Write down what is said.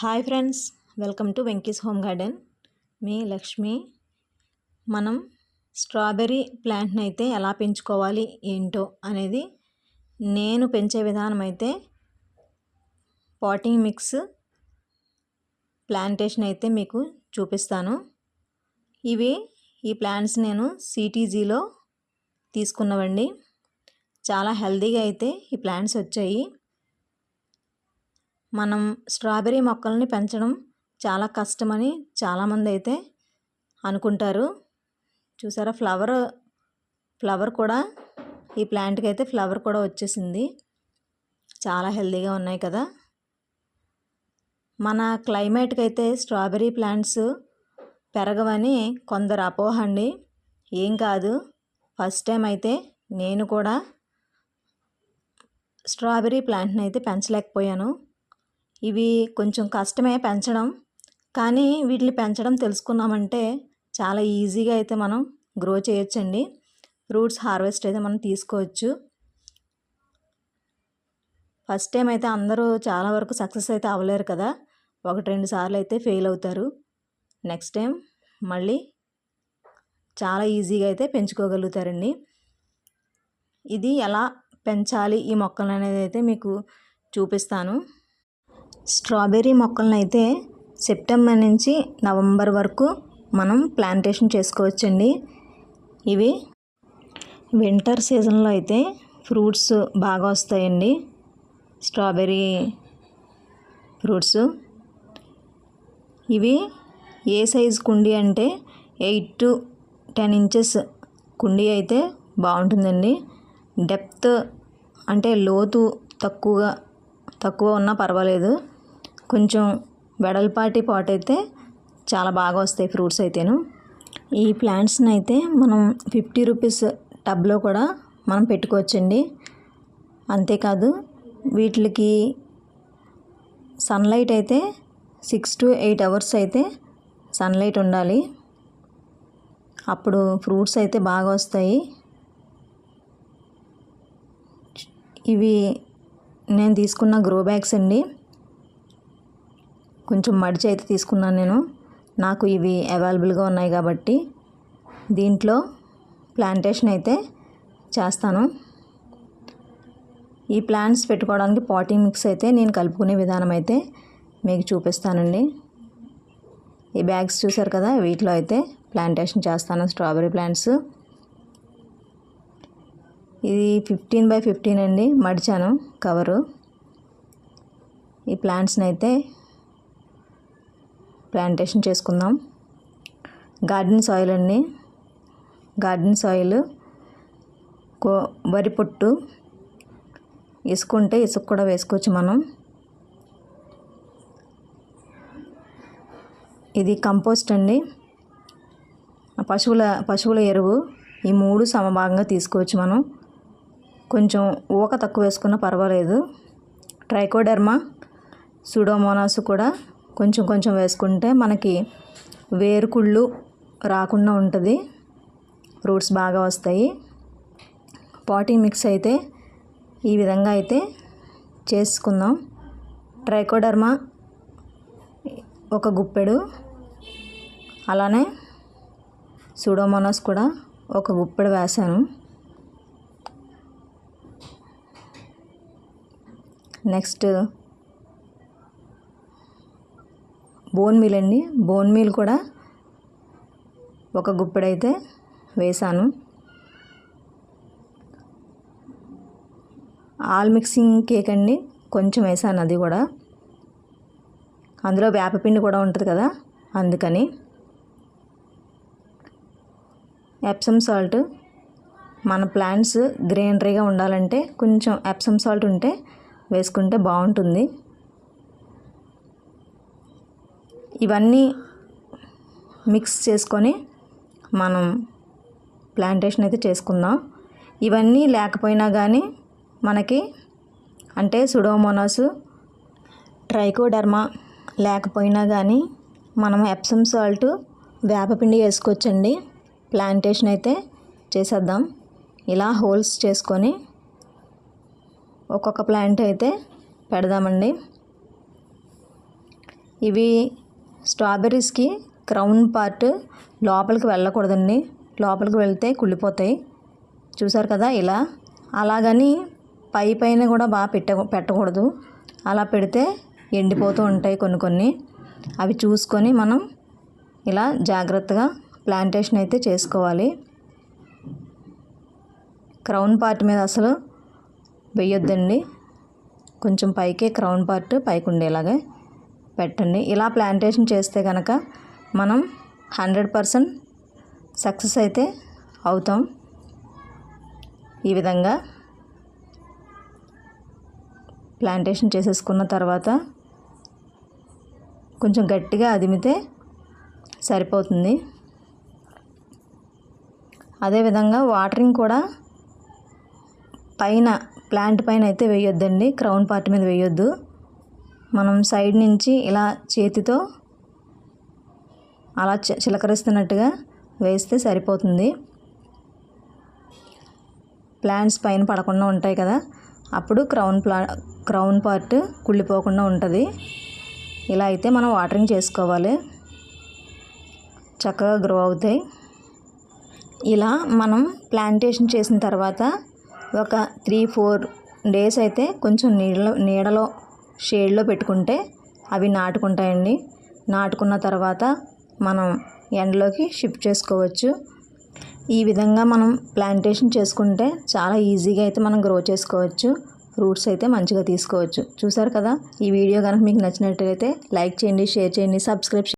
Hi friends welcome to Venky's home garden. మీ లక్ష్మి మనం strawberry ప్లాంట్ని అయితే ఎలా పెంచుకోవాలి ఏంటో అనేది నేను పెంచే విధానం అయితే పాటింగ్ మిక్స్ ప్లాంటేషన్ అయితే మీకు చూపిస్తాను. ఇవి ఈ ప్లాంట్స్ నేను సిటీజీలో తీసుకున్నవండి. చాలా హెల్దీగా అయితే ఈ ప్లాంట్స్ వచ్చాయి. మనం స్ట్రాబెర్రీ మొక్కల్ని పెంచడం చాలా కష్టమని చాలామంది అయితే అనుకుంటారు. చూసారా? ఫ్లవర్ ఫ్లవర్ కూడా ఈ ప్లాంట్కి అయితే ఫ్లవర్ కూడా వచ్చేసింది. చాలా హెల్తీగా ఉన్నాయి కదా? మన క్లైమేట్కి అయితే స్ట్రాబెర్రీ ప్లాంట్స్ పెరగవని కొందరు అపోహ అండి ఏం కాదు. ఫస్ట్ టైం అయితే నేను కూడా స్ట్రాబెర్రీ ప్లాంట్ని అయితే పెంచలేకపోయాను. ఇవి కొంచెం కష్టమే పెంచడం. కానీ వీటిని పెంచడం తెలుసుకున్నామంటే చాలా ఈజీగా అయితే మనం గ్రో చేయొచ్చండి. ఫ్రూట్స్ హార్వెస్ట్ అయితే మనం తీసుకోవచ్చు. ఫస్ట్ టైం అయితే అందరూ చాలా వరకు సక్సెస్ అయితే అవ్వలేరు కదా. ఒకటి రెండు సార్లు అయితే ఫెయిల్ అవుతారు. నెక్స్ట్ టైం మళ్ళీ చాలా ఈజీగా అయితే పెంచుకోగలుగుతారండి. ఇది ఎలా పెంచాలి? ఈ మొక్కలు అనేది అయితే మీకు చూపిస్తాను. స్ట్రాబెర్రీ మొక్కలను అయితే సెప్టెంబర్ నుంచి నవంబర్ వరకు మనం ప్లాంటేషన్ చేసుకోవచ్చండి. ఇవి వింటర్ సీజన్లో అయితే ఫ్రూట్స్ బాగా వస్తాయండి. Strawberry fruits. ఇవి ఏ సైజ్ కుండీ అంటే ఎయిట్ టు టెన్ ఇంచెస్ కుండీ అయితే బాగుంటుందండి. డెప్త్ అంటే లోతు తక్కువగా తక్కువ ఉన్నా పర్వాలేదు. కొంచెం వెడల్పాటి పాట్ అయితే చాలా బాగా వస్తాయి ఫ్రూట్స్ అయితేను. ఈ ప్లాంట్స్ని అయితే మనం ఫిఫ్టీ రూపీస్ టబ్లో కూడా మనం పెట్టుకోవచ్చండి. అంతేకాదు వీటికి సన్లైట్ అయితే సిక్స్ టు ఎయిట్ అవర్స్ అయితే సన్లైట్ ఉండాలి. అప్పుడు ఫ్రూట్స్ అయితే బాగా వస్తాయి. ఇవి నేను తీసుకున్న గ్రో బ్యాగ్స్ అండి. కొంచెం మడిచి అయితే తీసుకున్నాను నేను. నాకు ఇవి అవైలబుల్గా ఉన్నాయి కాబట్టి దీంట్లో ప్లాంటేషన్ అయితే చేస్తాను. ఈ ప్లాంట్స్ పెట్టుకోవడానికి పాటింగ్ మిక్స్ అయితే నేను కలుపుకునే విధానం అయితే మీకు చూపిస్తానండి. ఈ బ్యాగ్స్ చూసారు కదా వీటిలో అయితే ప్లాంటేషన్ చేస్తాను స్ట్రాబెరీ ప్లాంట్స్. ఇది ఫిఫ్టీన్ బై ఫిఫ్టీన్ అండి మడిచాను కవరు. ఈ ప్లాంట్స్ని అయితే ప్లాంటేషన్ చేసుకుందాం. గార్డెన్ సాయిల్ అండి. గార్డెన్ సాయిల్ కో వరి పొట్టు ఇసుక ఉంటే ఇసుక కూడా వేసుకోవచ్చు మనం. ఇది కంపోస్ట్ అండి. పశువుల పశువుల ఎరువు ఈ మూడు సమభాగంగా తీసుకోవచ్చు మనం. కొంచెం ఊక తక్కువ వేసుకున్నా పర్వాలేదు. ట్రైకోడర్మా సుడోమోనాస్ కూడా కొంచెం కొంచెం వేసుకుంటే మనకి వేరుకుళ్ళు రాకుండా ఉంటుంది. ఫ్రూట్స్ బాగా వస్తాయి. పాటింగ్ మిక్స్ అయితే ఈ విధంగా అయితే చేసుకుందాం. ట్రైకోడర్మా ఒక గుప్పెడు అలానే సూడోమోనాస్ కూడా ఒక గుప్పెడు వేసాను. నెక్స్ట్ బోన్ మీల్ అండి. బోన్ మీల్ కూడా ఒక గుప్పెడైతే వేసాను. ఆల్ మిక్సింగ్ కేక్ అండి. కొంచెం వేసాను అది కూడా. అందులో వేపపిండి కూడా ఉంటుంది కదా అందుకని. Epsom salt. మన ప్లాంట్స్ గ్రీనరీగా ఉండాలంటే కొంచెం ఎప్సమ్ సాల్ట్ ఉంటే వేసుకుంటే బాగుంటుంది. ఇవన్నీ మిక్స్ చేసుకొని మనం ప్లాంటేషన్ అయితే చేసుకుందాం. ఇవన్నీ లేకపోయినా కానీ మనకి అంటే సుడోమోనాస్ ట్రైకోడర్మా లేకపోయినా కానీ మనం ఎప్సమ్ సాల్ట్ వేపపిండి వేసుకోవచ్చండి. ప్లాంటేషన్ అయితే చేసేద్దాం. ఇలా హోల్స్ చేసుకొని ఒక్కొక్క ప్లాంట్ అయితే పెడదామండి. ఇవి స్ట్రాబెర్రీస్కి క్రౌన్ పార్ట్ లోపలికి వెళ్ళకూడదండి. లోపలికి వెళ్తే కుళ్ళిపోతాయి. చూసారు కదా ఇలా? అలాగని పై పైన కూడా బాగా పెట్ట పెట్టకూడదు. అలా పెడితే ఎండిపోతూ ఉంటాయి కొన్ని కొన్ని. అవి చూసుకొని మనం ఇలా జాగ్రత్తగా ప్లాంటేషన్ అయితే చేసుకోవాలి. క్రౌన్ పార్ట్ మీద అసలు వేయొద్దండి. కొంచెం పైకే క్రౌన్ పార్ట్ పైకి ఉండేలాగా పెట్టండి. ఇలా ప్లాంటేషన్ చేస్తే కనుక మనం హండ్రెడ్ పర్సెంట్ సక్సెస్ అయితే అవుతాం. ఈ విధంగా ప్లాంటేషన్ చేసేసుకున్న తర్వాత కొంచెం గట్టిగా అదిమితే సరిపోతుంది. అదేవిధంగా వాటరింగ్ కూడా పైన ప్లాంట్ పైన అయితే వేయొద్దండి. క్రౌన్ పార్ట్ మీద వేయొద్దు. మనం సైడ్ నుంచి ఇలా చేతితో అలా చి- చిలకరిస్తున్నట్టుగా వేస్తే సరిపోతుంది. ప్లాంట్స్ పైన పడకుండా ఉంటాయి కదా అప్పుడు క్రౌన్ ప్లా క్రౌన్ పార్ట్ కుళ్ళిపోకుండా ఉంటుంది. ఇలా అయితే మనం వాటరింగ్ చేసుకోవాలి. చక్కగా గ్రో అవుతాయి. ఇలా మనం ప్లాంటేషన్ చేసిన తర్వాత ఒక త్రీ ఫోర్ డేస్ అయితే కొంచెం నీడలో నీడలో షేడ్లో పెట్టుకుంటే అవి నాటుకుంటాయండి. నాటుకున్న తర్వాత మనం ఎండలోకి షిఫ్ట్ చేసుకోవచ్చు. ఈ విధంగా మనం ప్లాంటేషన్ చేసుకుంటే చాలా ఈజీగా అయితే మనం గ్రో చేసుకోవచ్చు. రూట్స్ అయితే మంచిగా తీసుకోవచ్చు. చూసారు కదా? ఈ వీడియో కనుక మీకు నచ్చినట్లయితే లైక్ చేయండి షేర్ చేయండి సబ్స్క్రైబ్